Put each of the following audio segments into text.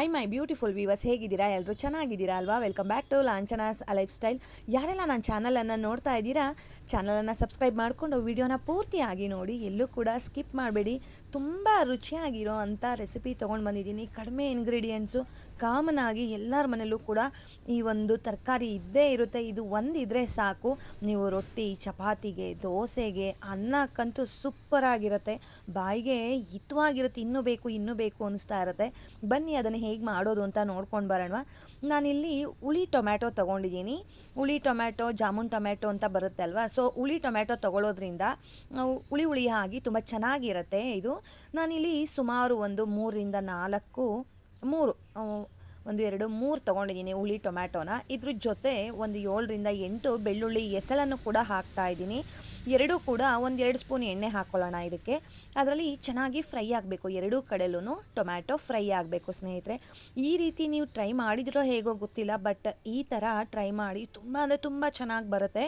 I my beautiful viewers ಹೇಗಿದ್ದೀರಾ? ಎಲ್ಲರೂ ಚೆನ್ನಾಗಿದ್ದೀರಾ ಅಲ್ವಾ? Welcome back to Lanchana's lifestyle ಯಾರೆಲ್ಲ ನನ್ನ ಚಾನಲನ್ನು ನೋಡ್ತಾ ಇದ್ದೀರಾ ಚಾನಲನ್ನು ಸಬ್ಸ್ಕ್ರೈಬ್ ಮಾಡಿಕೊಂಡು ವೀಡಿಯೋನ ಪೂರ್ತಿಯಾಗಿ ನೋಡಿ, ಎಲ್ಲೂ ಕೂಡ ಸ್ಕಿಪ್ ಮಾಡಬೇಡಿ. ತುಂಬ ರುಚಿಯಾಗಿರೋ ಅಂಥ ರೆಸಿಪಿ ತೊಗೊಂಡು ಬಂದಿದ್ದೀನಿ. ಕಡಿಮೆ ಇಂಗ್ರೀಡಿಯೆಂಟ್ಸು ಕಾಮನ್ ಆಗಿ ಎಲ್ಲರ ಮನೆಯಲ್ಲೂ ಕೂಡ ಈ ಒಂದು ತರಕಾರಿ ಇದ್ದೇ ಇರುತ್ತೆ. ಇದು ಒಂದಿದ್ರೆ ಸಾಕು. ನೀವು ರೊಟ್ಟಿ, ಚಪಾತಿಗೆ, ದೋಸೆಗೆ, ಅನ್ನಕ್ಕಂತೂ ಸೂಪರಾಗಿರುತ್ತೆ ಬಾಯಿಗೆ ಹಿತವಾಗಿರುತ್ತೆ. ಇನ್ನೂ ಬೇಕು ಇನ್ನೂ ಬೇಕು ಅನಿಸ್ತಾ ಇರುತ್ತೆ. ಬನ್ನಿ ಅದನ್ನು ಹೇಗೆ ಮಾಡೋದು ಅಂತ ನೋಡ್ಕೊಂಡು ಬರೋಣ ನಾನಿಲ್ಲಿ ಹುಳಿ ಟೊಮ್ಯಾಟೊ ತೊಗೊಂಡಿದ್ದೀನಿ. ಹುಳಿ ಟೊಮ್ಯಾಟೊ, ಜಾಮೂನ್ ಟೊಮ್ಯಾಟೊ ಅಂತ ಬರುತ್ತೆ ಅಲ್ವಾ ಸೊ, ಹುಳಿ ಟೊಮ್ಯಾಟೊ ತೊಗೊಳ್ಳೋದ್ರಿಂದ ಹುಳಿ ಹುಳಿ ಆಗಿ ತುಂಬ ಚೆನ್ನಾಗಿರುತ್ತೆ ಇದು. ನಾನಿಲ್ಲಿ ಸುಮಾರು ಒಂದು ಮೂರರಿಂದ ನಾಲ್ಕು, ಮೂರು ಒಂದು ಎರಡು, ಮೂರು ತೊಗೊಂಡಿದ್ದೀನಿ ಹುಳಿ ಟೊಮ್ಯಾಟೊನ. ಇದ್ರ ಜೊತೆ ಒಂದು ಏಳರಿಂದ ಎಂಟು ಬೆಳ್ಳುಳ್ಳಿ ಎಸಳನ್ನು ಕೂಡ ಹಾಕ್ತಾ ಇದ್ದೀನಿ. ಎರಡೂ ಕೂಡ ಒಂದೆರಡು ಸ್ಪೂನ್ ಎಣ್ಣೆ ಹಾಕ್ಕೊಳ್ಳೋಣ ಇದಕ್ಕೆ. ಅದರಲ್ಲಿ ಚೆನ್ನಾಗಿ ಫ್ರೈ ಆಗಬೇಕು. ಎರಡೂ ಕಡೆಲೂ ಟೊಮ್ಯಾಟೊ ಫ್ರೈ ಆಗಬೇಕು ಸ್ನೇಹಿತರೆ. ಈ ರೀತಿ ನೀವು ಟ್ರೈ ಮಾಡಿದ್ರೋ ಹೇಗೋ ಗೊತ್ತಿಲ್ಲ, ಬಟ್ ಈ ಥರ ಟ್ರೈ ಮಾಡಿ ತುಂಬ ಅಂದರೆ ತುಂಬ ಚೆನ್ನಾಗಿ ಬರುತ್ತೆ.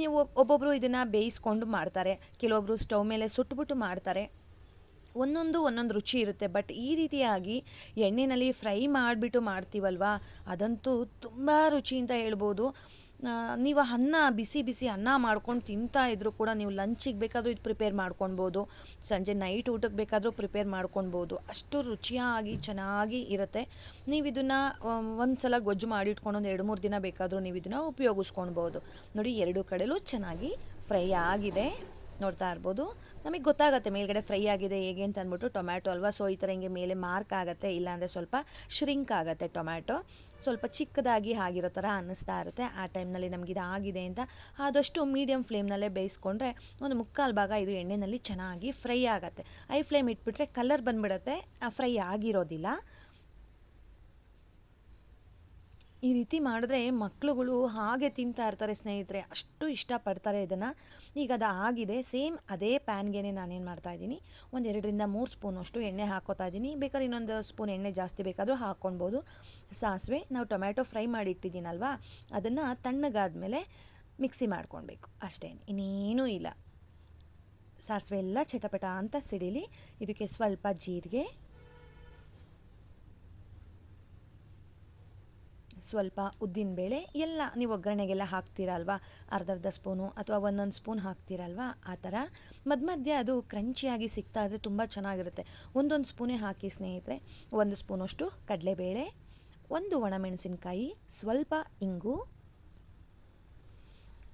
ನೀವು ಒಬ್ಬೊಬ್ಬರು ಇದನ್ನು ಬೇಯಿಸ್ಕೊಂಡು ಮಾಡ್ತಾರೆ. ಕೆಲವೊಬ್ಬರು ಸ್ಟವ್ ಮೇಲೆ ಸುಟ್ಬಿಟ್ಟು ಮಾಡ್ತಾರೆ. ಒಂದೊಂದು ಒಂದೊಂದು ರುಚಿ ಇರುತ್ತೆ. ಬಟ್ ಈ ರೀತಿಯಾಗಿ ಎಣ್ಣೆಯಲ್ಲಿ ಫ್ರೈ ಮಾಡಿಬಿಟ್ಟು ಮಾಡ್ತೀವಲ್ವಾ? ಅದಂತೂ ತುಂಬ ರುಚಿ ಅಂತ ಹೇಳ್ಬೋದು. ನೀವು ಅನ್ನ, ಬಿಸಿ ಬಿಸಿ ಅನ್ನ ಮಾಡ್ಕೊಂಡು ತಿಂತಾ ಇದ್ದರೂ ಕೂಡ ನೀವು ಲಂಚಿಗೆ ಬೇಕಾದರೂ ಇದು ಪ್ರಿಪೇರ್ ಮಾಡ್ಕೊಳ್ಬೋದು. ಸಂಜೆ ನೈಟ್ ಊಟಕ್ಕೆ ಬೇಕಾದರೂ ಪ್ರಿಪೇರ್ ಮಾಡ್ಕೊಳ್ಬೋದು. ಅಷ್ಟು ರುಚಿಯಾಗಿ, ಚೆನ್ನಾಗಿ ಇರುತ್ತೆ. ನೀವು ಇದನ್ನು ಒಂದು ಸಲ ಗೊಜ್ಜು ಮಾಡಿಟ್ಕೊಂಡು ಒಂದು ಎರಡು ಮೂರು ದಿನ ಬೇಕಾದರೂ ನೀವು ಇದನ್ನು ಉಪಯೋಗಿಸ್ಕೊಳ್ಬೋದು. ನೋಡಿ, ಎರಡು ಕಡೆಲೂ ಚೆನ್ನಾಗಿ ಫ್ರೈ ಆಗಿದೆ. ನೋಡ್ತಾ ಇರ್ಬೋದು. ನಮಗೆ ಗೊತ್ತಾಗುತ್ತೆ ಮೇಲ್ಗಡೆ ಫ್ರೈ ಆಗಿದೆ, ಹೇಗೆ ಅಂತ ಅಂದ್ಬಿಟ್ಟು ಟೊಮ್ಯಾಟೊ ಅಲ್ವಾ? ಸೊ ಈ ಥರ ಹಿಂಗೆ ಮೇಲೆ ಮಾರ್ಕ್ ಆಗುತ್ತೆ ಇಲ್ಲಾಂದರೆ ಸ್ವಲ್ಪ ಶ್ರಿಂಕ್ ಆಗುತ್ತೆ ಟೊಮ್ಯಾಟೊ. ಸ್ವಲ್ಪ ಚಿಕ್ಕದಾಗಿ ಆಗಿರೋ ಥರ ಅನ್ನಿಸ್ತಾ ಇರುತ್ತೆ. ಆ ಟೈಮ್ನಲ್ಲಿ ನಮ್ಗೆ ಇದು ಆಗಿದೆ ಅಂತ ಆದಷ್ಟು ಮೀಡಿಯಮ್ ಫ್ಲೇಮ್ನಲ್ಲೇ ಬೇಯಿಸ್ಕೊಂಡ್ರೆ ಒಂದು ಮುಕ್ಕಾಲು ಭಾಗ ಇದು ಎಣ್ಣೆಯಲ್ಲಿ ಚೆನ್ನಾಗಿ ಫ್ರೈ ಆಗುತ್ತೆ. ಐ ಫ್ಲೇಮ್ ಇಟ್ಬಿಟ್ರೆ ಕಲರ್ ಬಂದ್ಬಿಡುತ್ತೆ ಫ್ರೈ ಆಗಿರೋದಿಲ್ಲ. ಈ ರೀತಿ ಮಾಡಿದ್ರೆ ಮಕ್ಕಳುಗಳು ಹಾಗೆ ತಿಂತಾ ಇರ್ತಾರೆ ಸ್ನೇಹಿತರೆ. ಅಷ್ಟು ಇಷ್ಟಪಡ್ತಾರೆ ಇದನ್ನು. ಈಗ ಅದು ಆಗಿದೆ. ಸೇಮ್ ಅದೇ ಪ್ಯಾನ್ಗೆ ನಾನೇನು ಮಾಡ್ತಾ ಇದ್ದೀನಿ. ಒಂದು ಎರಡರಿಂದ ಮೂರು ಸ್ಪೂನಷ್ಟು ಎಣ್ಣೆ ಹಾಕೋತಾ ಇದ್ದೀನಿ. ಬೇಕಾದ್ರೆ ಇನ್ನೊಂದು ಸ್ಪೂನ್ ಎಣ್ಣೆ ಜಾಸ್ತಿ ಬೇಕಾದರೂ ಹಾಕ್ಕೊಳ್ಬೋದು ಸಾಸಿವೆ, ನಾವು ಟೊಮ್ಯಾಟೊ ಫ್ರೈ ಮಾಡಿ ಇಟ್ಟಿದ್ದೀನಲ್ವಾ? ಅದನ್ನು ತಣ್ಣಗಾದ್ಮೇಲೆ ಮಿಕ್ಸಿ ಮಾಡ್ಕೊಳ್ಬೇಕು. ಅಷ್ಟೇ. ಇನ್ನೇನೂ ಇಲ್ಲ. ಸಾಸಿವೆ ಎಲ್ಲ ಚಟಪಟ ಅಂತ ಸಿಡಿಲಿ. ಇದಕ್ಕೆ ಸ್ವಲ್ಪ ಜೀರಿಗೆ ಸ್ವಲ್ಪ ಉದ್ದಿನಬೇಳೆ ಎಲ್ಲ ನೀವು ಒಗ್ಗರಣೆಗೆಲ್ಲ ಹಾಕ್ತೀರಲ್ವಾ? ಅರ್ಧ ಅರ್ಧ ಸ್ಪೂನು ಅಥವಾ ಒಂದೊಂದು ಸ್ಪೂನ್ ಹಾಕ್ತೀರಲ್ವಾ? ಆ ಥರ. ಮಧ್ಯ ಅದು ಕ್ರಂಚಿಯಾಗಿ ಸಿಗ್ತಾ ಇದ್ರೆ ತುಂಬ ಚೆನ್ನಾಗಿರುತ್ತೆ. ಒಂದೊಂದು ಸ್ಪೂನೇ ಹಾಕಿ ಸ್ನೇಹಿತರೆ. ಒಂದು ಸ್ಪೂನಷ್ಟು ಕಡಲೆಬೇಳೆ, ಒಂದು ಒಣಮೆಣಸಿನ್ಕಾಯಿ, ಸ್ವಲ್ಪ ಇಂಗು.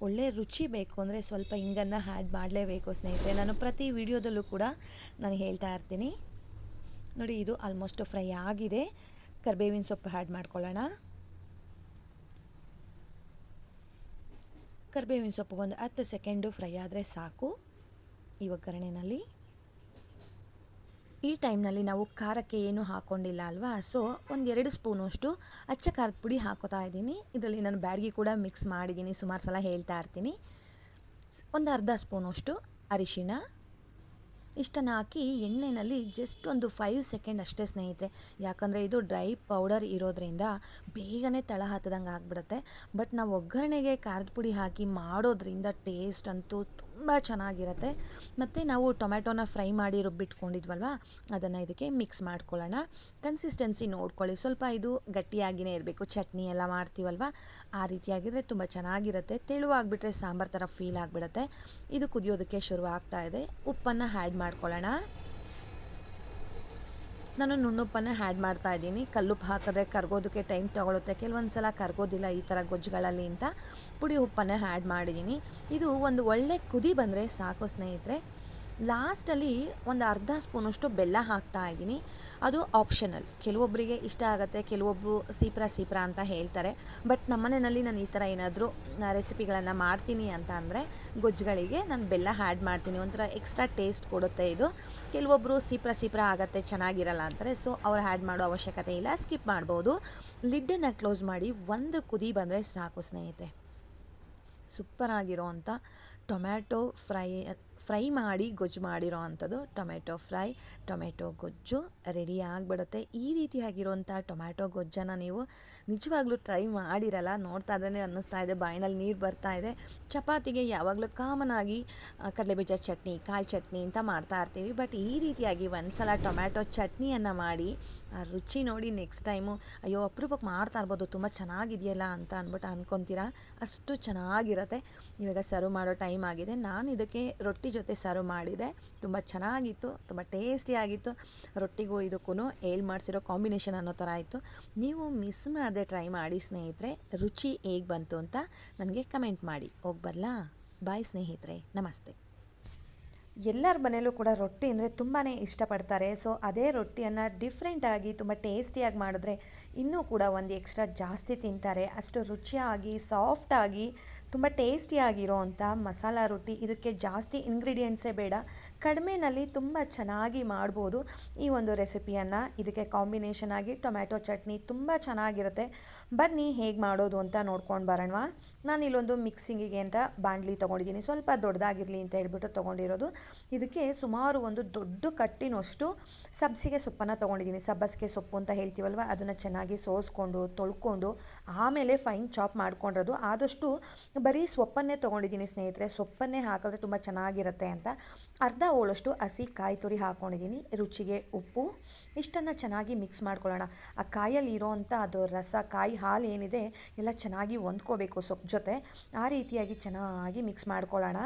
ಒಳ್ಳೆ ರುಚಿ ಬೇಕು ಅಂದರೆ ಸ್ವಲ್ಪ ಇಂಗನ್ನು ಹ್ಯಾಡ್ ಮಾಡಲೇಬೇಕು ಸ್ನೇಹಿತರೆ. ನಾನು ಪ್ರತಿ ವಿಡಿಯೋದಲ್ಲೂ ಕೂಡ ನಾನು ಹೇಳ್ತಾ ಇರ್ತೀನಿ. ನೋಡಿ ಇದು ಆಲ್ಮೋಸ್ಟ್ ಫ್ರೈ ಆಗಿದೆ. ಕರಿಬೇವಿನ ಸೊಪ್ಪು ಹ್ಯಾಡ್ ಮಾಡ್ಕೊಳ್ಳೋಣ. ಕರ್ಬೇವಿನ ಸೊಪ್ಪು ಒಂದು ಹತ್ತು ಸೆಕೆಂಡು ಫ್ರೈ ಆದರೆ ಸಾಕು. ಈ ಒಗ್ಗರಣೆಯಲ್ಲಿ ಈ ಟೈಮ್ನಲ್ಲಿ ನಾವು ಖಾರಕ್ಕೆ ಏನೂ ಹಾಕ್ಕೊಂಡಿಲ್ಲ ಅಲ್ವಾ? ಸೊ ಒಂದೆರಡು ಸ್ಪೂನಷ್ಟು ಅಚ್ಚ ಖಾರದ ಪುಡಿ ಹಾಕೋತಾ ಇದ್ದೀನಿ. ಇದರಲ್ಲಿ ನಾನು ಬ್ಯಾಡಗಿ ಕೂಡ ಮಿಕ್ಸ್ ಮಾಡಿದ್ದೀನಿ. ಸುಮಾರು ಸಲ ಹೇಳ್ತಾ ಇರ್ತೀನಿ. ಒಂದು ಅರ್ಧ ಸ್ಪೂನಷ್ಟು ಅರಿಶಿಣ. ಇಷ್ಟನ್ನು ಹಾಕಿ ಎಣ್ಣೆಯಲ್ಲಿ ಜಸ್ಟ್ ಒಂದು ಫೈವ್ ಸೆಕೆಂಡ್ ಅಷ್ಟೇ ಸ್ನೇಹಿತರೆ. ಯಾಕಂದರೆ ಇದು ಡ್ರೈ ಪೌಡರ್ ಇರೋದ್ರಿಂದ ಬೇಗನೆ ತಳ ಹತ್ತದಂಗೆ ಆಗಿಬಿಡುತ್ತೆ. ಬಟ್ ನಾವು ಒಗ್ಗರಣೆಗೆ ಖಾರದ ಪುಡಿ ಹಾಕಿ ಮಾಡೋದ್ರಿಂದ ಟೇಸ್ಟ್ ಅಂತೂ ತುಂಬ ಚೆನ್ನಾಗಿರುತ್ತೆ. ಮತ್ತು ನಾವು ಟೊಮ್ಯಾಟೊನ ಫ್ರೈ ಮಾಡಿ ರುಬ್ಬಿಟ್ಕೊಂಡಿದ್ವಲ್ವ, ಅದನ್ನು ಇದಕ್ಕೆ ಮಿಕ್ಸ್ ಮಾಡ್ಕೊಳ್ಳೋಣ. ಕನ್ಸಿಸ್ಟೆನ್ಸಿ ನೋಡ್ಕೊಳ್ಳಿ. ಸ್ವಲ್ಪ ಇದು ಗಟ್ಟಿಯಾಗಿಯೇ ಇರಬೇಕು. ಚಟ್ನಿ ಎಲ್ಲ ಮಾಡ್ತೀವಲ್ವ, ಆ ರೀತಿಯಾಗಿದ್ದರೆ ತುಂಬ ಚೆನ್ನಾಗಿರುತ್ತೆ. ತೆಳುವಾಗಿಬಿಟ್ರೆ ಸಾಂಬಾರು ಥರ ಫೀಲ್ ಆಗಿಬಿಡುತ್ತೆ. ಇದು ಕುದಿಯೋದಕ್ಕೆ ಶುರು ಆಗ್ತಾ ಇದೆ. ಉಪ್ಪನ್ನು ಹ್ಯಾಡ್ ಮಾಡ್ಕೊಳ್ಳೋಣ. ನಾನು ನುಣ್ಣುಪ್ಪನ್ನು ಆ್ಯಡ್ ಮಾಡ್ತಾ ಇದ್ದೀನಿ. ಕಲ್ಲುಪ್ಪು ಹಾಕಿದ್ರೆ ಕರ್ಗೋದಕ್ಕೆ ಟೈಮ್ ತೊಗೊಳುತ್ತೆ. ಕೆಲವೊಂದು ಸಲ ಕರ್ಗೋದಿಲ್ಲ ಈ ಥರ ಗೊಜ್ಜುಗಳಲ್ಲಿ ಅಂತ ಪುಡಿ ಉಪ್ಪನ್ನು ಹ್ಯಾಡ್ ಮಾಡಿದ್ದೀನಿ. ಇದು ಒಂದು ಒಳ್ಳೆ ಕುದಿ ಬಂದರೆ ಸಾಕು ಸ್ನೇಹಿತರೆ. ಲಾಸ್ಟಲ್ಲಿ ಒಂದು ಅರ್ಧ ಸ್ಪೂನಷ್ಟು ಬೆಲ್ಲ ಹಾಕ್ತಾ ಇದ್ದೀನಿ. ಅದು ಆಪ್ಷನಲ್. ಕೆಲವೊಬ್ಬರಿಗೆ ಇಷ್ಟ ಆಗುತ್ತೆ ಕೆಲವೊಬ್ಬರು ಸೀಪ್ರ ಸೀಪ್ರ ಅಂತ ಹೇಳ್ತಾರೆ. ಬಟ್ ನಮ್ಮನೆಯಲ್ಲಿ ನಾನು ಈ ಥರ ಏನಾದರೂ ರೆಸಿಪಿಗಳನ್ನು ಮಾಡ್ತೀನಿ ಅಂತ ಅಂದರೆ ಗೊಜ್ಜುಗಳಿಗೆ ನಾನು ಬೆಲ್ಲ ಹ್ಯಾಡ್ ಮಾಡ್ತೀನಿ. ಒಂಥರ ಎಕ್ಸ್ಟ್ರಾ ಟೇಸ್ಟ್ ಕೊಡುತ್ತೆ ಇದು. ಕೆಲವೊಬ್ಬರು ಸೀಪ್ರ ಸೀಪ್ರ ಆಗುತ್ತೆ, ಚೆನ್ನಾಗಿರಲ್ಲ ಅಂತಾರೆ. ಸೊ, ಅವ್ರು ಹ್ಯಾಡ್ ಮಾಡೋ ಅವಶ್ಯಕತೆ ಇಲ್ಲ. ಸ್ಕಿಪ್ ಮಾಡ್ಬೋದು. ಲಿಡ್ಡನ್ನು ಕ್ಲೋಸ್ ಮಾಡಿ ಒಂದು ಕುದಿ ಬಂದರೆ ಸಾಕು ಸ್ನೇಹಿತೆ ಸೂಪರ್ ಆಗಿರೋ ಅಂಥ ಟೊಮ್ಯಾಟೊ ಫ್ರೈ ಫ್ರೈ ಮಾಡಿ ಗೊಜ್ಜು ಮಾಡಿರೋ ಅಂಥದ್ದು ಟೊಮೆಟೊ ಫ್ರೈ ಟೊಮೆಟೊ ಗೊಜ್ಜು ರೆಡಿ ಆಗಿಬಿಡುತ್ತೆ. ಈ ರೀತಿಯಾಗಿರುವಂಥ ಟೊಮ್ಯಾಟೊ ಗೊಜ್ಜನ್ನು ನೀವು ನಿಜವಾಗ್ಲೂ ಟ್ರೈ ಮಾಡಿರಲ್ಲ, ನೋಡ್ತಾ ಇದ್ದೇ ಅನ್ನಿಸ್ತಾ ಇದೆ, ಬಾಯಿನಲ್ಲಿ ನೀರು ಬರ್ತಾ ಇದೆ. ಚಪಾತಿಗೆ ಯಾವಾಗಲೂ ಕಾಮನ್ ಆಗಿ ಕಡಲೆಬೀಜ ಚಟ್ನಿ, ಕಾಯಿ ಚಟ್ನಿ ಅಂತ ಮಾಡ್ತಾ ಇರ್ತೀವಿ. ಬಟ್ ಈ ರೀತಿಯಾಗಿ ಒಂದ್ಸಲ ಟೊಮ್ಯಾಟೊ ಚಟ್ನಿಯನ್ನು ಮಾಡಿ, ಆ, ರುಚಿ ನೋಡಿ ನೆಕ್ಸ್ಟ್ ಟೈಮು, ಅಯ್ಯೋ, ಅಪರೂಪಕ್ಕೆ ಮಾಡ್ತಾ ಇರ್ಬೋದು, ತುಂಬ ಚೆನ್ನಾಗಿದೆಯಲ್ಲ ಅಂತ ಅಂದ್ಬಿಟ್ಟು ಅಂದ್ಕೊತೀರಾ ಅಷ್ಟು ಚೆನ್ನಾಗಿರುತ್ತೆ. ಇವಾಗ ಸರ್ವ್ ಮಾಡೋ ಟೈಮ್ ಆಗಿದೆ ನಾನು ಇದಕ್ಕೆ ರೊಟ್ಟಿ ಜೊತೆ ಸರ್ವ್ ಮಾಡಿದೆ. ತುಂಬ ಚೆನ್ನಾಗಿತ್ತು, ತುಂಬ ಟೇಸ್ಟಿಯಾಗಿತ್ತು ರೊಟ್ಟಿಗೂ ಇದಕ್ಕೂ ಏಳು ಮಾಡಿಸಿರೋ ಕಾಂಬಿನೇಷನ್ ಅನ್ನೋ ಥರ ಆಯಿತು. ನೀವು ಮಿಸ್ ಮಾಡದೆ ಟ್ರೈ ಮಾಡಿ ಸ್ನೇಹಿತರೆ, ರುಚಿ ಹೇಗೆ ಬಂತು ಅಂತ ನನಗೆ ಕಮೆಂಟ್ ಮಾಡಿ. ಹೋಗಿ ಬರಲಾ? ಬಾಯ್ ಸ್ನೇಹಿತರೆ. ನಮಸ್ತೆ. ಎಲ್ಲರ ಮನೆಯಲ್ಲೂ ಕೂಡ ರೊಟ್ಟಿ ಅಂದರೆ ತುಂಬಾ ಇಷ್ಟಪಡ್ತಾರೆ. ಸೊ ಅದೇ ರೊಟ್ಟಿಯನ್ನು ಡಿಫ್ರೆಂಟಾಗಿ ತುಂಬ ಟೇಸ್ಟಿಯಾಗಿ ಮಾಡಿದ್ರೆ ಇನ್ನೂ ಕೂಡ ಒಂದು ಎಕ್ಸ್ಟ್ರಾ ಜಾಸ್ತಿ ತಿಂತಾರೆ. ಅಷ್ಟು ರುಚಿಯಾಗಿ ಸಾಫ್ಟಾಗಿ ತುಂಬ ಟೇಸ್ಟಿಯಾಗಿರೋ ಅಂಥ ಮಸಾಲ ರೊಟ್ಟಿ. ಇದಕ್ಕೆ ಜಾಸ್ತಿ ಇಂಗ್ರೀಡಿಯೆಂಟ್ಸೇ ಬೇಡ. ಕಡಿಮೆನಲ್ಲಿ ತುಂಬ ಚೆನ್ನಾಗಿ ಮಾಡ್ಬೋದು. ಈ ಒಂದು ರೆಸಿಪಿಯನ್ನು ಇದಕ್ಕೆ ಕಾಂಬಿನೇಷನ್ ಆಗಿ ಟೊಮ್ಯಾಟೊ ಚಟ್ನಿ ತುಂಬ ಚೆನ್ನಾಗಿರುತ್ತೆ. ಬನ್ನಿ ಹೇಗೆ ಮಾಡೋದು ಅಂತ ನೋಡ್ಕೊಂಡು ಬರೋಣವಾ ನಾನು ಇಲ್ಲೊಂದು ಮಿಕ್ಸಿಂಗಿಗೆ ಅಂತ ಬಾಣಲಿ ತೊಗೊಂಡಿದ್ದೀನಿ. ಸ್ವಲ್ಪ ದೊಡ್ಡದಾಗಿರಲಿ ಅಂತ ಹೇಳ್ಬಿಟ್ಟು ತೊಗೊಂಡಿರೋದು. ಇದಕ್ಕೆ ಸುಮಾರು ಒಂದು ದೊಡ್ಡ ಕಟ್ಟಿನಷ್ಟು ಸಬ್ಸಿಗೆ ಸೊಪ್ಪನ್ನು ತೊಗೊಂಡಿದ್ದೀನಿ. ಸಬ್ಬಸಿಗೆ ಸೊಪ್ಪು ಅಂತ ಹೇಳ್ತೀವಲ್ವ? ಅದನ್ನು ಚೆನ್ನಾಗಿ ಸೋಸ್ಕೊಂಡು, ತೊಳ್ಕೊಂಡು, ಆಮೇಲೆ ಫೈನ್ ಚಾಪ್ ಮಾಡ್ಕೊಂಡಿರೋದು. ಆದಷ್ಟು ಬರೀ ಸೊಪ್ಪನ್ನೇ ತೊಗೊಂಡಿದ್ದೀನಿ ಸ್ನೇಹಿತರೆ. ಸೊಪ್ಪನ್ನೇ ಹಾಕಿದ್ರೆ ತುಂಬ ಚೆನ್ನಾಗಿರುತ್ತೆ ಅಂತ. ಅರ್ಧ ಹೋಳಷ್ಟು ಹಸಿ ಕಾಯಿ ತುರಿ ಹಾಕ್ಕೊಂಡಿದ್ದೀನಿ ರುಚಿಗೆ ಉಪ್ಪು, ಇಷ್ಟನ್ನು ಚೆನ್ನಾಗಿ ಮಿಕ್ಸ್ ಮಾಡ್ಕೊಳ್ಳೋಣ. ಆ ಕಾಯಲ್ಲಿ ಇರೋವಂಥ ಅದು ರಸ, ಕಾಯಿ ಹಾಲು ಏನಿದೆ, ಎಲ್ಲ ಚೆನ್ನಾಗಿ ಹೊಂದ್ಕೋಬೇಕು ಸೊಪ್ಪು ಜೊತೆ. ಆ ರೀತಿಯಾಗಿ ಚೆನ್ನಾಗಿ ಮಿಕ್ಸ್ ಮಾಡ್ಕೊಳ್ಳೋಣ.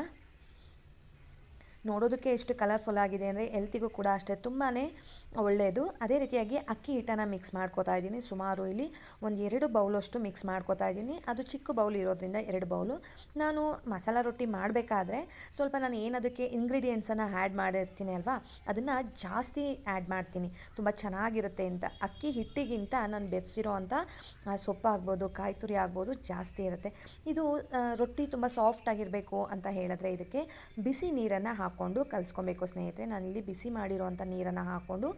ನೋಡೋದಕ್ಕೆ ಎಷ್ಟು ಕಲರ್ಫುಲ್ ಆಗಿದೆ ಅಂದರೆ ಎಲ್ತಿಗೂ ಕೂಡ ಅಷ್ಟೇ ತುಂಬಾ ಒಳ್ಳೆಯದು. ಅದೇ ರೀತಿಯಾಗಿ ಅಕ್ಕಿ ಹಿಟ್ಟನ್ನು ಮಿಕ್ಸ್ ಮಾಡ್ಕೋತಾ ಇದ್ದೀನಿ. ಸುಮಾರು ಇಲ್ಲಿ ಒಂದು ಎರಡು ಬೌಲಷ್ಟು ಮಿಕ್ಸ್ ಮಾಡ್ಕೋತಾ ಇದ್ದೀನಿ. ಅದು ಚಿಕ್ಕ ಬೌಲ್ ಇರೋದ್ರಿಂದ ಎರಡು ಬೌಲು ನಾನು ಮಸಾಲ ರೊಟ್ಟಿ ಮಾಡಬೇಕಾದ್ರೆ ಸ್ವಲ್ಪ ನಾನು ಏನದಕ್ಕೆ ಇಂಗ್ರೀಡಿಯೆಂಟ್ಸನ್ನು ಆ್ಯಡ್ ಮಾಡಿರ್ತೀನಿ ಅಲ್ವಾ? ಅದನ್ನು ಜಾಸ್ತಿ ಆ್ಯಡ್ ಮಾಡ್ತೀನಿ. ತುಂಬ ಚೆನ್ನಾಗಿರುತ್ತೆ ಅಂತ. ಅಕ್ಕಿ ಹಿಟ್ಟಿಗಿಂತ ನಾನು ಬೆರೆಸಿರೋ ಅಂಥ ಸೊಪ್ಪು ಆಗ್ಬೋದು, ಕಾಯಿ ತುರಿ ಆಗ್ಬೋದು ಜಾಸ್ತಿ ಇರುತ್ತೆ. ಇದು ರೊಟ್ಟಿ ತುಂಬ ಸಾಫ್ಟ್ ಆಗಿರಬೇಕು ಅಂತ ಹೇಳಿದ್ರೆ ಇದಕ್ಕೆ ಬಿಸಿ ನೀರನ್ನು ಹಾಕ್ಕೊಂಡು ಕಲಿಸ್ಕೊಬೇಕು ಸ್ನೇಹಿತರೆ. ನಾನಿಲ್ಲಿ ಬಿಸಿ ಮಾಡಿರುವಂಥ ನೀರನ್ನು ಹಾಕ್ಕೊಂಡು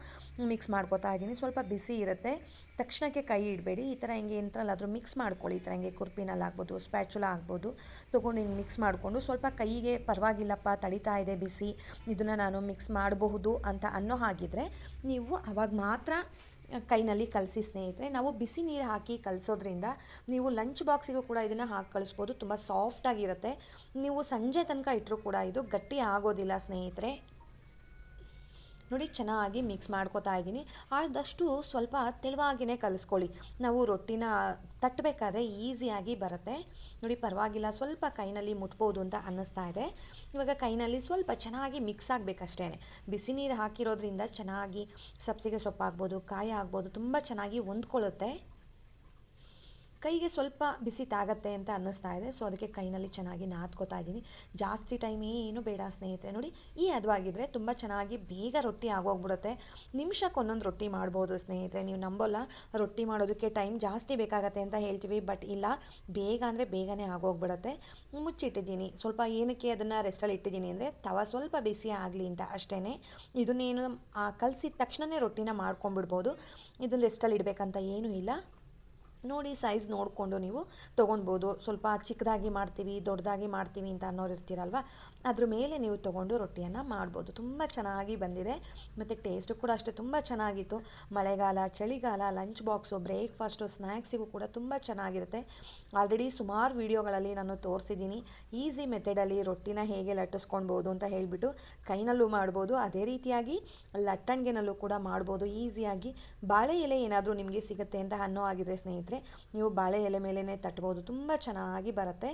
ಮಿಕ್ಸ್ ಮಾಡ್ಕೊತಾ ಇದ್ದೀನಿ. ಸ್ವಲ್ಪ ಬಿಸಿ ಇರುತ್ತೆ. ತಕ್ಷಣಕ್ಕೆ ಕೈ ಇಡಬೇಡಿ. ಈ ಥರ ಹಿಂಗೆ ಎಂತ್ರಲ್ಲಾದರೂ ಮಿಕ್ಸ್ ಮಾಡ್ಕೊಳ್ಳಿ. ಈ ಥರ ಹಿಂಗೆ ಕುರ್ಪಿನಲ್ಲಿ ಆಗ್ಬೋದು ಸ್ಪ್ಯಾಚುಲ ಆಗ್ಬೋದು ತೊಗೊಂಡು ಹಿಂಗೆ ಮಿಕ್ಸ್ ಮಾಡಿಕೊಂಡು ಸ್ವಲ್ಪ ಕೈಗೆ ಪರವಾಗಿಲ್ಲಪ್ಪ, ತಡಿತಾ ಇದೆ ಬಿಸಿ, ಇದನ್ನು ನಾನು ಮಿಕ್ಸ್ ಮಾಡಬಹುದು ಅಂತ ಅನ್ನೋ ಹಾಗಿದ್ರೆ ನೀವು ಅವಾಗ ಮಾತ್ರ ಕೈನಲ್ಲಿ ಕಲಸಿ ಸ್ನೇಹಿತರೆ, ನಾವು ಬಿಸಿ ನೀರು ಹಾಕಿ ಕಲಿಸೋದ್ರಿಂದ ನೀವು ಲಂಚ್ ಬಾಕ್ಸಿಗೂ ಕೂಡ ಇದನ್ನು ಹಾಕಿ ಕಳಿಸ್ಬೋದು. ತುಂಬ ಸಾಫ್ಟಾಗಿರುತ್ತೆ ನೀವು ಸಂಜೆ ತನಕ ಇಟ್ಟರೂ ಕೂಡ ಇದು ಗಟ್ಟಿ ಆಗೋದಿಲ್ಲ ಸ್ನೇಹಿತರೆ. ನೋಡಿ ಚೆನ್ನಾಗಿ ಮಿಕ್ಸ್ ಮಾಡ್ಕೋತಾ ಇದ್ದೀನಿ. ಆದಷ್ಟು ಸ್ವಲ್ಪ ತೆಳುವಾಗಿನೇ ಕಲಿಸ್ಕೊಳ್ಳಿ. ನಾವು ರೊಟ್ಟಿನ ತಟ್ಟಬೇಕಾದ್ರೆ ಈಸಿಯಾಗಿ ಬರುತ್ತೆ. ನೋಡಿ ಪರವಾಗಿಲ್ಲ, ಸ್ವಲ್ಪ ಕೈನಲ್ಲಿ ಮುಟ್ಬೋದು ಅಂತ ಅನ್ನಿಸ್ತಾ ಇದೆ. ಇವಾಗ ಕೈನಲ್ಲಿ ಸ್ವಲ್ಪ ಚೆನ್ನಾಗಿ ಮಿಕ್ಸ್ ಆಗಬೇಕಷ್ಟೇ. ಬಿಸಿ ನೀರು ಹಾಕಿರೋದ್ರಿಂದ ಚೆನ್ನಾಗಿ ಸಬ್ಸಿಗೆ ಸೊಪ್ಪು ಆಗ್ಬೋದು ಕಾಯಿ ಆಗ್ಬೋದು, ತುಂಬ ಚೆನ್ನಾಗಿ ಹೊಂದ್ಕೊಳ್ಳುತ್ತೆ. ಕೈಗೆ ಸ್ವಲ್ಪ ಬಿಸಿ ತಾಗತ್ತೆ ಅಂತ ಅನ್ನಿಸ್ತಾ ಇದೆ. ಸೊ ಅದಕ್ಕೆ ಕೈನಲ್ಲಿ ಚೆನ್ನಾಗಿ ನಾದ್ಕೋತಾ ಇದ್ದೀನಿ. ಜಾಸ್ತಿ ಟೈಮ್ ಏನು ಬೇಡ ಸ್ನೇಹಿತರೆ. ನೋಡಿ, ಈ ಹದವಾಗಿದ್ದರೆ ತುಂಬ ಚೆನ್ನಾಗಿ ಬೇಗ ರೊಟ್ಟಿ ಆಗೋಗ್ಬಿಡುತ್ತೆ. ನಿಮಿಷಕ್ಕೆ ಒಂದೊಂದು ರೊಟ್ಟಿ ಮಾಡ್ಬೋದು ಸ್ನೇಹಿತರೆ. ನೀವು ನಂಬೋಲ್ಲ, ರೊಟ್ಟಿ ಮಾಡೋದಕ್ಕೆ ಟೈಮ್ ಜಾಸ್ತಿ ಬೇಕಾಗತ್ತೆ ಅಂತ ಹೇಳ್ತೀವಿ. ಬಟ್ ಇಲ್ಲ, ಬೇಗ ಅಂದರೆ ಬೇಗನೆ ಆಗೋಗ್ಬಿಡುತ್ತೆ. ಮುಚ್ಚಿಟ್ಟಿದ್ದೀನಿ. ಸ್ವಲ್ಪ ಏನಕ್ಕೆ ಅದನ್ನು ರೆಸ್ಟಲ್ಲಿ ಇಟ್ಟಿದ್ದೀನಿ ಅಂದರೆ, ತವ ಸ್ವಲ್ಪ ಬಿಸಿ ಆಗಲಿ ಅಂತ ಅಷ್ಟೇ ಇದನ್ನೇನು ಕಲಸಿದ ತಕ್ಷಣವೇ ರೊಟ್ಟಿನ ಮಾಡ್ಕೊಂಡ್ಬಿಡ್ಬೋದು. ಇದನ್ನು ರೆಸ್ಟಲ್ಲಿ ಇಡಬೇಕಂತ ಏನೂ ಇಲ್ಲ. ನೋಡಿ ಸೈಜ್ ನೋಡಿಕೊಂಡು ನೀವು ತೊಗೊಳ್ಬೋದು. ಸ್ವಲ್ಪ ಚಿಕ್ಕದಾಗಿ ಮಾಡ್ತೀವಿ, ದೊಡ್ಡದಾಗಿ ಮಾಡ್ತೀವಿ ಅಂತ ಅನ್ನೋರು ಇರ್ತೀರಲ್ವ? ಅದ್ರ ಮೇಲೆ ನೀವು ತೊಗೊಂಡು ರೊಟ್ಟಿಯನ್ನು ಮಾಡ್ಬೋದು. ತುಂಬ ಚೆನ್ನಾಗಿ ಬಂದಿದೆ. ಮತ್ತು ಟೇಸ್ಟು ಕೂಡ ಅಷ್ಟೇ ತುಂಬ ಚೆನ್ನಾಗಿತ್ತು. ಮಳೆಗಾಲ, ಚಳಿಗಾಲ ಲಂಚ್ ಬಾಕ್ಸು ಬ್ರೇಕ್ಫಾಸ್ಟು ಸ್ನ್ಯಾಕ್ಸಿಗೂ ಕೂಡ ತುಂಬ ಚೆನ್ನಾಗಿರುತ್ತೆ. ಆಲ್ರೆಡಿ ಸುಮಾರು ವೀಡಿಯೋಗಳಲ್ಲಿ ನಾನು ತೋರಿಸಿದ್ದೀನಿ. ಈಸಿ ಮೆಥಡಲ್ಲಿ ರೊಟ್ಟಿನ ಹೇಗೆ ಲಟ್ಟಿಸ್ಕೊಳ್ಬೋದು ಅಂತ ಹೇಳಿಬಿಟ್ಟು ಕೈನಲ್ಲೂ ಮಾಡ್ಬೋದು. ಅದೇ ರೀತಿಯಾಗಿ ಲಟ್ಟಣಿಗೆನಲ್ಲೂ ಕೂಡ ಮಾಡ್ಬೋದು. ಈಸಿಯಾಗಿ ಬಾಳೆ ಎಲೆ ಏನಾದರೂ ನಿಮಗೆ ಸಿಗುತ್ತೆ ಅಂತ ಅನ್ನೋ ಆಗಿದ್ರೆ ಸ್ನೇಹಿತರೆ ನೀವು ಬಾಳೆ ಎಲೆ ಮೇಲೇ ತಟ್ಬೋದು. ತುಂಬ ಚೆನ್ನಾಗಿ ಬರುತ್ತೆ.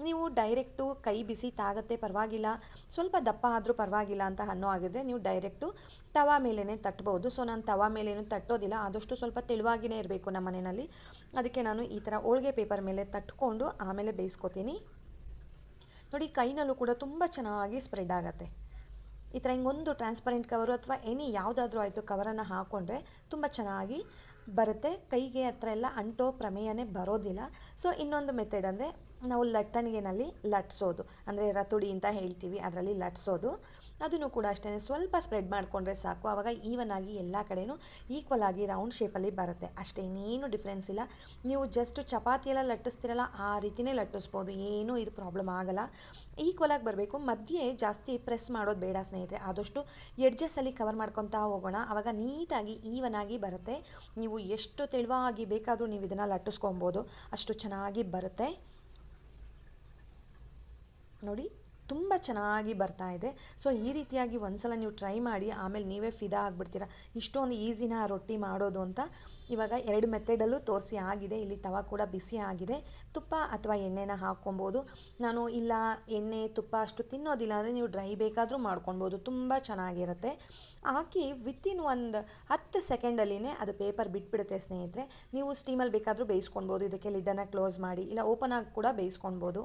ನೀವು ಡೈರೆಕ್ಟು ಕೈ ಬಿಸಿ ತಾಗತ್ತೆ, ಪರವಾಗಿಲ್ಲ. ಸ್ವಲ್ಪ ದಪ್ಪ ಆದರೂ ಪರವಾಗಿಲ್ಲ ಅಂತ ಅನ್ನೋ ಆಗಿದ್ರೆ ನೀವು ಡೈರೆಕ್ಟು ತವಾ ಮೇಲೇ ತಟ್ಬೋದು. ಸೊ, ನಾನು ತವಾ ಮೇಲೇನು ತಟ್ಟೋದಿಲ್ಲ. ಆದಷ್ಟು ಸ್ವಲ್ಪ ತೆಳುವಾಗಿಯೇ ಇರಬೇಕು ನಮ್ಮ ಮನೆಯಲ್ಲಿ. ಅದಕ್ಕೆ ನಾನು ಈ ಥರ ಹೋಳಿಗೆ ಪೇಪರ್ ಮೇಲೆ ತಟ್ಕೊಂಡು ಆಮೇಲೆ ಬೇಯಿಸ್ಕೊತೀನಿ. ನೋಡಿ, ಕೈನಲ್ಲೂ ಕೂಡ ತುಂಬ ಚೆನ್ನಾಗಿ ಸ್ಪ್ರೆಡ್ ಆಗುತ್ತೆ. ಈ ಥರ ಹಿಂಗೊಂದು ಟ್ರಾನ್ಸ್ಪರೆಂಟ್ ಕವರು ಅಥವಾ ಎನಿ ಯಾವುದಾದ್ರೂ ಆಯಿತು ಕವರನ್ನು ಹಾಕ್ಕೊಂಡ್ರೆ ತುಂಬ ಚೆನ್ನಾಗಿ ಬರುತ್ತೆ. ಕೈಗೆ ಹತ್ರ ಎಲ್ಲ ಅಂಟೋ ಪ್ರಮೇಯನೇ ಬರೋದಿಲ್ಲ. ಸೊ ಇನ್ನೊಂದು ಮೆಥಡ್ ಅಂದರೆ ನಾವು ಲಟ್ಟಣಿಗೆನಲ್ಲಿ ಲಟ್ಸೋದು. ಅಂದರೆ ರತುಡಿ ಅಂತ ಹೇಳ್ತೀವಿ, ಅದರಲ್ಲಿ ಲಟ್ಸೋದು. ಅದನ್ನು ಕೂಡ ಅಷ್ಟೇ ಸ್ವಲ್ಪ ಸ್ಪ್ರೆಡ್ ಮಾಡಿಕೊಂಡ್ರೆ ಸಾಕು. ಆವಾಗ ಈವನ್ ಆಗಿ ಎಲ್ಲ ಕಡೆಯೂ ಈಕ್ವಲ್ ಆಗಿ ರೌಂಡ್ ಶೇಪಲ್ಲಿ ಬರುತ್ತೆ. ಅಷ್ಟೇ ಇನ್ನೇನು ಡಿಫ್ರೆನ್ಸ್ ಇಲ್ಲ. ನೀವು ಜಸ್ಟ್ ಚಪಾತಿ ಎಲ್ಲ ಲಟ್ಟಿಸ್ತಿರಲ್ಲ, ಆ ರೀತಿಯೇ ಲಟ್ಟಿಸ್ಬೋದು. ಏನೂ ಇದು ಪ್ರಾಬ್ಲಮ್ ಆಗಲ್ಲ. ಈಕ್ವಲ್ ಆಗಿ ಬರಬೇಕು. ಮಧ್ಯೆ ಜಾಸ್ತಿ ಪ್ರೆಸ್ ಮಾಡೋದು ಬೇಡ ಸ್ನೇಹಿತರೆ. ಆದಷ್ಟು ಎಡ್ಜಸ್ಸಲ್ಲಿ ಕವರ್ ಮಾಡ್ಕೊತಾ ಹೋಗೋಣ. ಆವಾಗ ನೀಟಾಗಿ ಈವನ್ ಆಗಿ ಬರುತ್ತೆ. ನೀವು ಎಷ್ಟು ತೆಳುವಾಗಿ ಬೇಕಾದರೂ ನೀವು ಇದನ್ನು ಲಟ್ಟಿಸ್ಕೊಬೋದು. ಅಷ್ಟು ಚೆನ್ನಾಗಿ ಬರುತ್ತೆ. ನೋಡಿ, ತುಂಬ ಚೆನ್ನಾಗಿ ಬರ್ತಾ ಇದೆ. ಸೊ, ಈ ರೀತಿಯಾಗಿ ಒಂದ್ಸಲ ನೀವು ಟ್ರೈ ಮಾಡಿ, ಆಮೇಲೆ ನೀವೇ ಫಿದಾ ಆಗಿಬಿಡ್ತೀರ. ಇಷ್ಟೊಂದು ಈಸಿನ ರೊಟ್ಟಿ ಮಾಡೋದು ಅಂತ ಇವಾಗ ಎರಡು ಮೆಥಡಲ್ಲೂ ತೋರಿಸಿ ಆಗಿದೆ. ಇಲ್ಲಿ ತವ ಕೂಡ ಬಿಸಿ ಆಗಿದೆ. ತುಪ್ಪ ಅಥವಾ ಎಣ್ಣೆನ ಹಾಕ್ಕೊಬೋದು. ನಾನು ಇಲ್ಲ, ಎಣ್ಣೆ, ತುಪ್ಪ ಅಷ್ಟು ತಿನ್ನೋದಿಲ್ಲ ಅಂದರೆ ನೀವು ಡ್ರೈ ಬೇಕಾದರೂ ಮಾಡ್ಕೊಬೋದು ತುಂಬ ಚೆನ್ನಾಗಿರುತ್ತೆ. ಹಾಕಿ ವಿತಿನ್ ಒಂದು ಹತ್ತು ಸೆಕೆಂಡಲ್ಲಿನೇ ಅದು ಪೇಪರ್ ಬಿಟ್ಬಿಡುತ್ತೆ ಸ್ನೇಹಿತರೆ. ನೀವು ಸ್ಟೀಮಲ್ಲಿ ಬೇಕಾದರೂ ಬೇಯಿಸ್ಕೊಳ್ಬೋದು ಇದಕ್ಕೆ ಲಿಡ್ಡನ್ನು ಕ್ಲೋಸ್ ಮಾಡಿ, ಇಲ್ಲ ಓಪನ್ ಆಗಿ ಕೂಡ ಬೇಯಿಸ್ಕೊಳ್ಬೋದು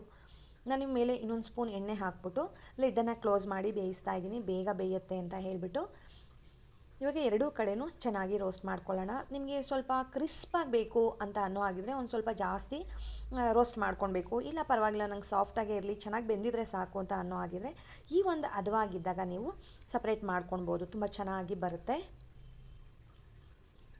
ನಾನು ನಿಮ್ಮ ಮೇಲೆ ಇನ್ನೊಂದು ಸ್ಪೂನ್ ಎಣ್ಣೆ ಹಾಕ್ಬಿಟ್ಟು ಲಿಡ್ಡನ್ನು ಕ್ಲೋಸ್ ಮಾಡಿ ಬೇಯಿಸ್ತಾ ಇದ್ದೀನಿ. ಬೇಗ ಬೇಯುತ್ತೆ ಅಂತ ಹೇಳಿಬಿಟ್ಟು. ಇವಾಗ ಎರಡೂ ಕಡೆನೂ ಚೆನ್ನಾಗಿ ರೋಸ್ಟ್ ಮಾಡ್ಕೊಳ್ಳೋಣ. ನಿಮಗೆ ಸ್ವಲ್ಪ ಕ್ರಿಸ್ಪಾಗಿ ಬೇಕು ಅಂತ ಅನ್ನೋ ಆಗಿದ್ರೆ ಒಂದು ಸ್ವಲ್ಪ ಜಾಸ್ತಿ ರೋಸ್ಟ್ ಮಾಡ್ಕೊಳ್ಬೇಕು. ಇಲ್ಲ ಪರವಾಗಿಲ್ಲ, ನಂಗೆ ಸಾಫ್ಟಾಗೇ ಇರಲಿ, ಚೆನ್ನಾಗಿ ಬೆಂದಿದ್ರೆ ಸಾಕು ಅಂತ ಅನ್ನೋ ಆಗಿದ್ರೆ ಈ ಒಂದು ಹದವಾಗಿದ್ದಾಗ ನೀವು ಸಪ್ರೇಟ್ ಮಾಡ್ಕೊಳ್ಬೋದು. ತುಂಬ ಚೆನ್ನಾಗಿ ಬರುತ್ತೆ.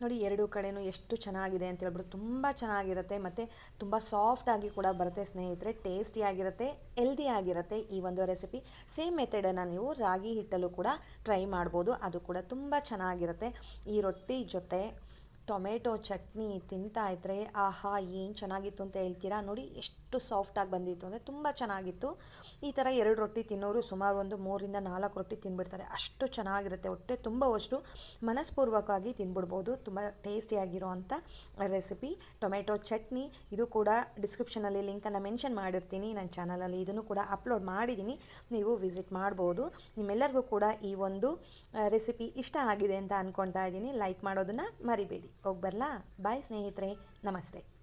ನೋಡಿ, ಎರಡೂ ಕಡೆನೂ ಎಷ್ಟು ಚೆನ್ನಾಗಿದೆ ಅಂತ ಹೇಳ್ಬಿಟ್ಟು ತುಂಬ ಚೆನ್ನಾಗಿರುತ್ತೆ. ಮತ್ತು ತುಂಬ ಸಾಫ್ಟಾಗಿ ಕೂಡ ಬರುತ್ತೆ ಸ್ನೇಹಿತರೆ ಟೇಸ್ಟಿಯಾಗಿರುತ್ತೆ ಆಗಿರುತ್ತೆ ಈ ಒಂದು ರೆಸಿಪಿ ಸೇಮ್ ಮೆಥಡನ್ನು ನೀವು ರಾಗಿ ಹಿಟ್ಟಲ್ಲೂ ಕೂಡ ಟ್ರೈ ಮಾಡ್ಬೋದು. ಅದು ಕೂಡ ತುಂಬ ಚೆನ್ನಾಗಿರುತ್ತೆ. ಈ ರೊಟ್ಟಿ ಜೊತೆ ಟೊಮೆಟೊ ಚಟ್ನಿ ತಿಂತಾ ಇದ್ದರೆ ಆಹಾ, ಏನು ಚೆನ್ನಾಗಿತ್ತು ಅಂತ ಹೇಳ್ತೀರಾ? ನೋಡಿ, ಎಷ್ಟು ಸಾಫ್ಟಾಗಿ ಬಂದಿತ್ತು ಅಂದರೆ ತುಂಬ ಚೆನ್ನಾಗಿತ್ತು. ಈ ಥರ ಎರಡು ರೊಟ್ಟಿ ತಿನ್ನೋರು ಸುಮಾರು ಒಂದು ಮೂರಿಂದ ನಾಲ್ಕು ರೊಟ್ಟಿ ತಿನ್ಬಿಡ್ತಾರೆ. ಅಷ್ಟು ಚೆನ್ನಾಗಿರುತ್ತೆ. ಹೊಟ್ಟೆ ತುಂಬವಷ್ಟು ಮನಸ್ಪೂರ್ವಕವಾಗಿ ತಿನ್ಬಿಡ್ಬೋದು. ತುಂಬ ಟೇಸ್ಟಿಯಾಗಿರೋ ಅಂಥ ರೆಸಿಪಿ ಟೊಮೆಟೊ ಚಟ್ನಿ, ಇದು ಕೂಡ ಡಿಸ್ಕ್ರಿಪ್ಷನಲ್ಲಿ ಲಿಂಕನ್ನು ಮೆನ್ಷನ್ ಮಾಡಿರ್ತೀನಿ. ನನ್ನ ಚಾನಲಲ್ಲಿ ಇದನ್ನು ಕೂಡ ಅಪ್ಲೋಡ್ ಮಾಡಿದ್ದೀನಿ. ನೀವು ವಿಸಿಟ್ ಮಾಡ್ಬೋದು. ನಿಮ್ಮೆಲ್ಲರಿಗೂ ಕೂಡ ಈ ಒಂದು ರೆಸಿಪಿ ಇಷ್ಟ ಆಗಿದೆ ಅಂತ ಅಂದ್ಕೊಳ್ತಾ ಇದ್ದೀನಿ. ಲೈಕ್ ಮಾಡೋದನ್ನು ಮರಿಬೇಡಿ. ಹೋಗಿ ಬರಲಾ? ಬಾಯ್ ಸ್ನೇಹಿತರೆ. ನಮಸ್ತೆ.